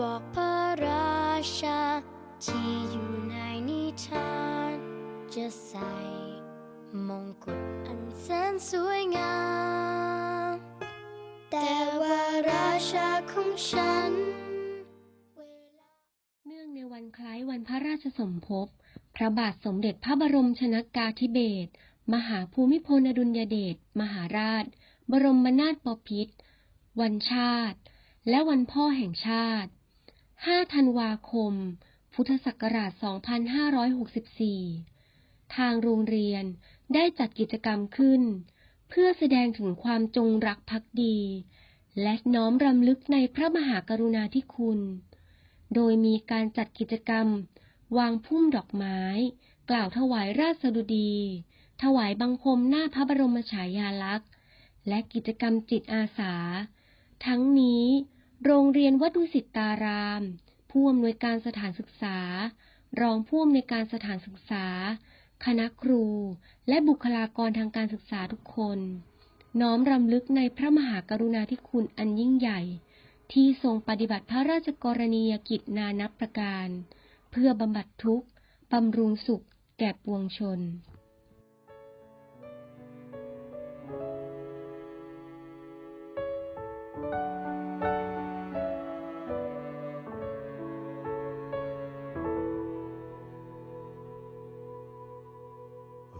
บอกพระราชา ที่อยู่ในนิทาน จะใส่มงกุฎอันแสนสวยงาม แต่ว่าราชาของฉัน เนื่องในวันคล้ายวันพระราชสมภพ พระบาทสมเด็จพระบรมชนากาธิเบศร มหาภูมิพลอดุลยเดช มหาราช บรมนาถบพิตรวันชาติ และวันพ่อแห่งชาติ 5 ธันวาคม พุทธศักราช 2564 ทางโรงเรียนได้จัดกิจกรรมขึ้น เพื่อแสดงถึงความจงรักภักดี และน้อมรำลึกในพระมหากรุณาธิคุณ โดยมีการจัดกิจกรรม วางพุ่มดอกไม้ กล่าวถวายราชสดุดี ถวายบังคมหน้าพระบรมฉายาลักษณ์ และกิจกรรมจิตอาสา ทั้งนี้ โรงเรียนวัดดุสิตตาราม ผู้อำนวยการสถานศึกษา รองผู้อำนวยการสถานศึกษา คณะครู และบุคลากรทางการศึกษาทุกคน น้อมรำลึกในพระมหากรุณาธิคุณอันยิ่งใหญ่ ที่ทรงปฏิบัติพระราชกรณียกิจนานับประการ เพื่อบำบัดทุกข์บำรุงสุขแก่ปวงชน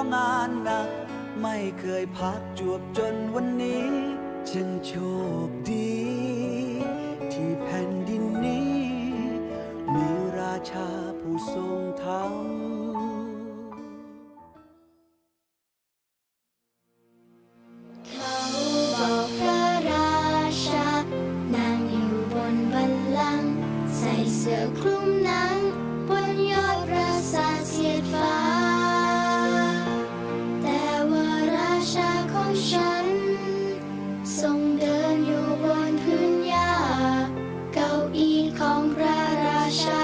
อยเพราะงานหนัก ไม่เคยพักจวบจนวันนี้จึงโชคดี ที่แผ่นดินนี้ มีราชาผู้ทรงธรรมเขาบอกพระราชานางอยู่บนบัลลังก์ใส่เสื้อคลุมหนัง บนยอดปราสาทเสียดฟ้า ฉัน ทรงเดินอยู่บนพื้นหญ้า เก้าอี้ของพระราชา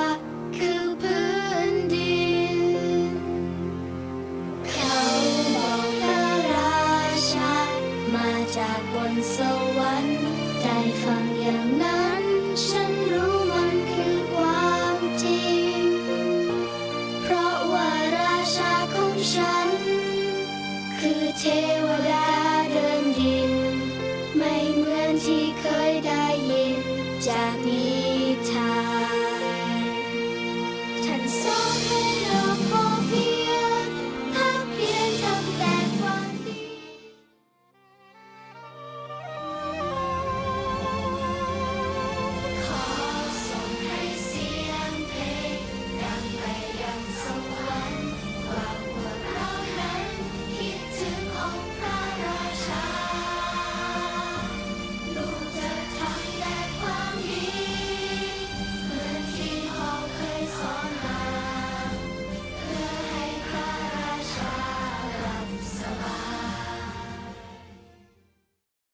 คือพื้นดิน เขาบอกพระราชา มาจากบนสวรรค์ได้ฟังอย่างนั้น ฉันรู้มันคือความจริง เพราะว่าราชาของฉัน คือเทวดา